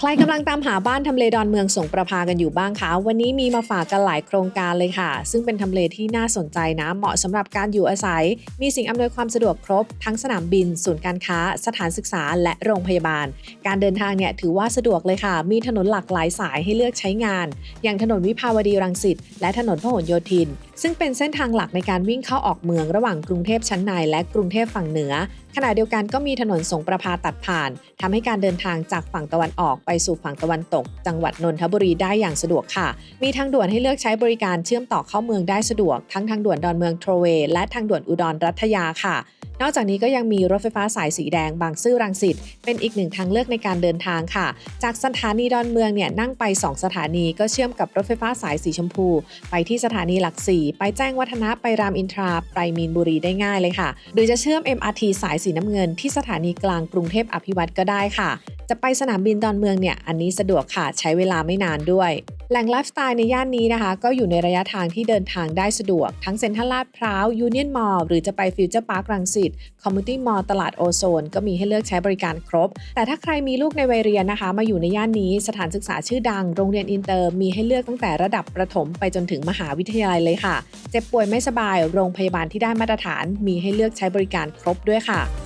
ใครกำลังตามหาบ้านทำเลดอนเมืองสงประภากันอยู่บ้างคะ วันนี้มีมาฝากกันหลายโครงการเลยค่ะ ซึ่งเป็นทำเลที่น่าสนใจนะ เหมาะสำหรับการอยู่อาศัย มีสิ่งอำนวยความสะดวกครบ ทั้งสนามบิน ศูนย์การค้า สถานศึกษา และโรงพยาบาล การเดินทางเนี่ยถือว่าสะดวกเลยค่ะ มีถนนหลากหลายสายให้เลือกใช้งาน อย่างถนนวิภาวดีรังสิต และถนนพหลโยธิน ซึ่งเป็นเส้นทางหลักในการวิ่งเข้าออกเมืองระหว่างกรุงเทพชั้นใน และกรุงเทพฝั่งเหนือ ขณะเดียวกันก็มีถนนสงประภาตัดผ่านทำให้การเดินทางจากฝั่งตะวันออกไปสู่ฝั่งตะวันตก จังหวัดนนทบุรีได้อย่างสะดวกค่ะ มีทางด่วนให้เลือกใช้บริการเชื่อมต่อเข้าเมืองได้สะดวก ทั้งทางด่วนดอนเมืองโทรเวย์และทางด่วนอุดรรัตยาค่ะ นอกจากนี้ก็ยังมีรถไฟฟ้าสายสีแดงบางซื่อรังสิตเป็นอีกหนึ่งทางเลือกในการเดินทางค่ะ จากสถานีดอนเมืองเนี่ยนั่งไป 2 สถานีก็เชื่อมกับรถไฟฟ้าสายสีชมพู ไปที่สถานีหลักสี่ไปแจ้งวัฒนะไปรามอินทราไปมีนบุรีได้ง่ายเลยค่ะ หรือจะเชื่อม MRT สายสีน้ำเงินที่สถานีกลางกรุงเทพอภิวัตก็ได้ค่ะ จะไปสนามบินดอนเมืองเนี่ยอันนี้สะดวกค่ะใช้เวลาไม่นานด้วย แหล่งไลฟ์สไตล์ในย่านนี้นะคะ ก็อยู่ในระยะทางที่เดินทางได้สะดวก ทั้งเซ็นทรัลลาดพร้าวยูเนียนมอลล์หรือจะไปฟิวเจอร์พาร์ครังสิตคอมมูนิตี้มอลล์ตลาดโอโซน ก็มีให้เลือกใช้บริการครบ แต่ถ้าใครมีลูกในวัยเรียนนะคะ มาอยู่ในย่านนี้สถานศึกษาชื่อดัง โรงเรียนอินเตอร์มีให้เลือกตั้งแต่ระดับประถมไปจนถึงมหาวิทยาลัยเลยค่ะ เจ็บป่วยไม่สบาย โรงพยาบาลที่ได้มาตรฐาน มีให้เลือกใช้บริการครบด้วยค่ะ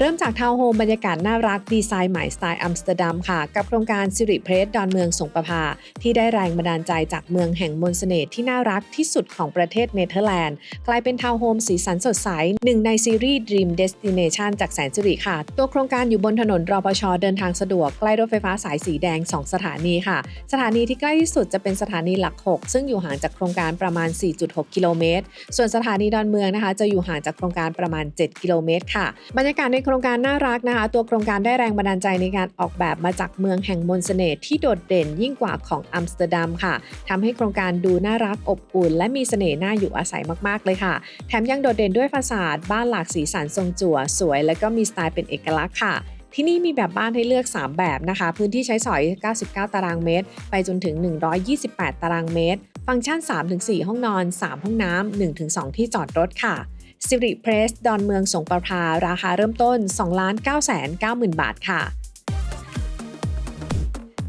เริ่มจากทาวน์โฮมบรรยากาศน่ารักดีไซน์ใหม่สไตล์อัมสเตอร์ดัมค่ะ กับโครงการสิริเพรสดอนเมืองสงประภา ที่ได้แรงบันดาลใจจากเมืองแห่งมนต์เสน่ห์ที่น่ารักที่สุดของประเทศเนเธอร์แลนด์ กลายเป็นทาวน์โฮมสีสันสดใสหนึ่งในซีรีส์ Dream Destination จากแสนสิริค่ะ ตัวโครงการอยู่บนถนนรอปชเดินทางสะดวกใกล้รถไฟฟ้าสายสีแดง 2 สถานีค่ะ สถานีที่ใกล้ที่สุดจะเป็นสถานีหลัก 6 ซึ่งอยู่ห่างจากโครงการประมาณ 4.6 กิโลเมตร ส่วนสถานีดอนเมืองนะคะ จะอยู่ห่างจากโครงการประมาณ 7 กิโลเมตรค่ะ บรรยากาศในโครงการน่ารักนะคะ ตัวโครงการได้แรงบันดาลใจในการออกแบบมาจากเมืองแห่งมนต์เสน่ห์ที่โดดเด่นยิ่งกว่าของอัมสเตอร์ดัมค่ะทำให้โครงการดูน่ารักอบอุ่น และมีเสน่ห์น่าอยู่อาศัยมากๆเลยค่ะ แถมยังโดดเด่นด้วยฟาสาดบ้านหลากสีสันทรงจั่วสวย และก็มีสไตล์เป็นเอกลักษณ์ค่ะที่นี่มีแบบบ้านให้เลือก 3 แบบนะคะ พื้นที่ใช้สอย 99 ตารางเมตร ไปจนถึง 128 ตารางเมตร ฟังก์ชัน 3-4 ห้องนอน 3 ห้องน้ำ 1-2 ที่จอดรถค่ะ สิริเพรสดอนเมืองสงประภาราคาเริ่มต้น 2 9 9 0 0 0 0 บาทค่ะ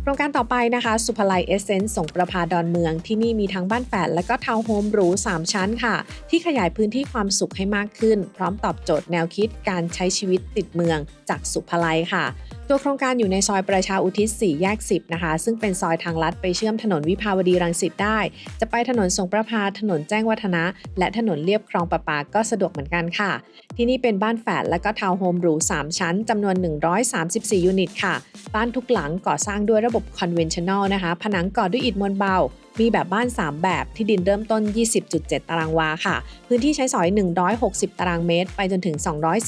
โครงการต่อไปนะคะสุภไลเอเซนส์สงประภาดอนเมืองที่นี่มีทั้งบ้านแฝดและก็ทาวน์โฮมหรู 3 ชั้นค่ะ ที่ขยายพื้นที่ความสุขให้มากขึ้น พร้อมตอบโจทย์แนวคิดการใช้ชีวิตติดเมืองจากสุภไลค่ะ ตัวโครงการอยู่ในซอยประชาอุทิศ 4 แยก 10 นะคะ ซึ่งเป็นซอยทางลัดไปเชื่อมถนนวิภาวดีรังสิตได้ จะไปถนนสงประพา ถนนแจ้งวัฒนะ และถนนเลียบคลองประปาก็สะดวกเหมือนกันค่ะ ที่นี่เป็นบ้านแฝดและก็ทาวน์โฮมหรู 3 ชั้นจำนวน 134 ยูนิตค่ะ บ้านทุกหลังก่อสร้างด้วยระบบคอนเวนชั่นแนลนะคะ ผนังก่อด้วยอิฐมวลเบา มีแบบบ้าน 3 แบบที่ดินเริ่มต้น 20.7 ตารางวาค่ะ พื้นที่ใช้สอย 160 ตารางเมตร ไปจนถึง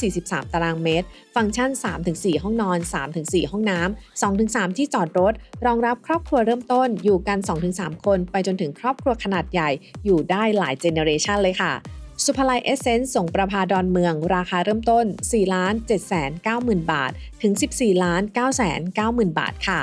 243 ตารางเมตร ฟังก์ชัน 3-4 ห้องนอน 3-4 ห้องน้ำ 2-3 ที่จอดรถ รองรับครอบครัวเริ่มต้นอยู่กัน 2-3 คน ไปจนถึงครอบครัวขนาดใหญ่ อยู่ได้หลายเจเนอเรชันเลยค่ะ สุภลัยเอเซนส์ส่งประพาดอนเมือง ราคาเริ่มต้น 4 ล้าน7 9 0 0 0 0 บาท ถึง 14 ล้าน9 9 0 0 0 บาทค่ะ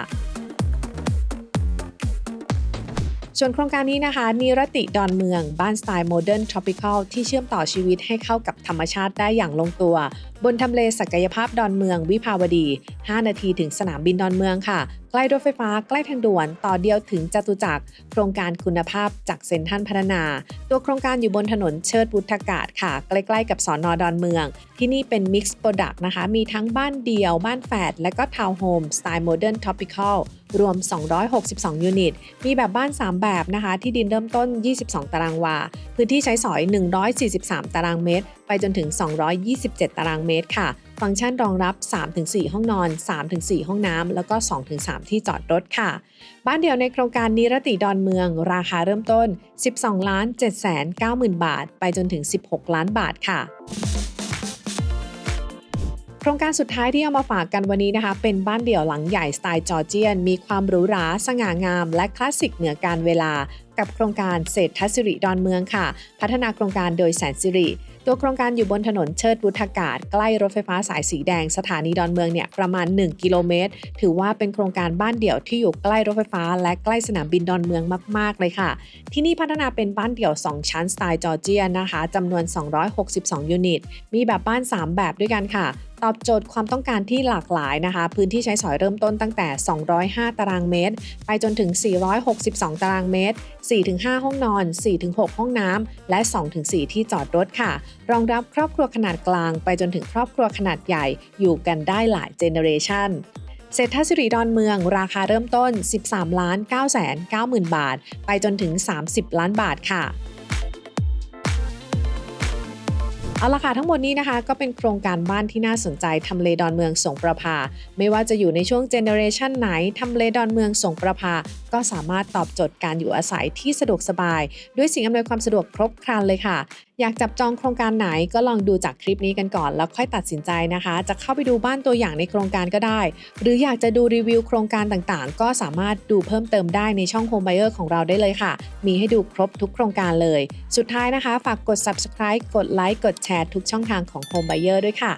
ส่วนโครงการนี้นะคะนิรติดอนเมือง บ้านสไตล์โมเดิร์นทรอปิคอลที่เชื่อมต่อชีวิตให้เข้ากับธรรมชาติได้อย่างลงตัว บนทำเลศักยภาพดอนเมืองวิภาวดี 5 นาทีถึงสนามบินดอนเมืองค่ะใกล้รถไฟฟ้าใกล้ทางด่วนต่อเดียวถึงจตุจักรโครงการคุณภาพจากเซ็นทรัลพัฒนา ตัวโครงการอยู่บนถนนเชิดวุฒากาศค่ะ ใกล้ๆกับสอนอดอนเมือง ที่นี่เป็น Mix Product นะคะ มีทั้งบ้านเดี่ยว บ้านแฝดและก็ทาวน์โฮมสไตล์โมเดิร์นท็อปิคอลรวม 262 ยูนิต มีแบบบ้าน 3 แบบนะคะ ที่ดินเริ่มต้น 22 ตารางวา พื้นที่ใช้สอย 143 ตารางเมตร ไปจนถึง 227 ตารางเมตรค่ะ ฟังก์ชันรองรับ 3-4 ห้องนอน 3-4 ห้องน้ำ แล้วก็ 2-3 ที่จอดรถค่ะ บ้านเดี่ยวในโครงการนิรติดอนเมือง ราคาเริ่มต้น 12ล้าน7 9 0 0 0 0 บาท ไปจนถึง 16 ล้านบาทค่ะโครงการสุดท้ายที่เอามาฝากกันวันนี้นะคะ เป็นบ้านเดี่ยวหลังใหญ่สไตล์จอร์เจียน มีความหรูหราสง่างาม และคลาสสิกเหนือการเวลา กับโครงการเศรษฐศิริดอนเมืองค่ะ พัฒนาโครงการโดยแสนสิริ ตัวโครงการอยู่บนถนนเชิดวุฒากาศ ใกล้รถไฟฟ้าสายสีแดงสถานีดอนเมืองเนี่ยประมาณ 1 กิโลเมตร ถือว่าเป็นโครงการบ้านเดี่ยวที่อยู่ใกล้รถไฟฟ้า และใกล้สนามบินดอนเมืองมาก ๆ เลยค่ะ ที่นี่พัฒนาเป็นบ้านเดี่ยว 2 ชั้นสไตล์จอร์เจียนนะคะจำนวน 262 ยูนิต มีแบบบ้าน 3 แบบด้วยกันค่ะ ตอบโจทย์ความต้องการที่หลากหลายนะคะ พื้นที่ใช้สอยเริ่มต้นตั้งแต่ 205 ตารางเมตร ไปจนถึง 462 ตารางเมตร 4-5 ห้องนอน 4-6 ห้องน้ำและ 2-4 ที่จอดรถค่ะ รองรับครอบครัวขนาดกลาง ไปจนถึงครอบครัวขนาดใหญ่ อยู่กันได้หลายเจเนอเรชันเศรษฐศิริดอนเมือง ราคาเริ่มต้น 13 ล้าน9 9 0 0 0 0 บาท ไปจนถึง 30 ล้านบาทค่ะ เอาละค่ะทั้งหมดนี้นะคะก็เป็นโครงการบ้านที่น่าสนใจทำเลดอนเมืองสงประภา ไม่ว่าจะอยู่ในช่วงเจเนอเรชันไหนทำเลดอนเมืองสงประภา ก็สามารถตอบโจทย์การอยู่อาศัยที่สะดวกสบาย ด้วยสิ่งอำนวยความสะดวกครบครันเลยค่ะ อยากจับจองโครงการไหนก็ลองดูจากคลิปนี้กันก่อนแล้วค่อยตัดสินใจนะคะ จะเข้าไปดูบ้านตัวอย่างในโครงการก็ได้ หรืออยากจะดูรีวิวโครงการต่างๆ ก็สามารถดูเพิ่มเติมได้ในช่อง Home Buyer ของเราได้เลยค่ะ มีให้ดูครบทุกโครงการเลย สุดท้ายนะคะ ฝากกด subscribe กดไลค์กดแชร์ทุกช่องทางของ Home Buyer ด้วยค่ะ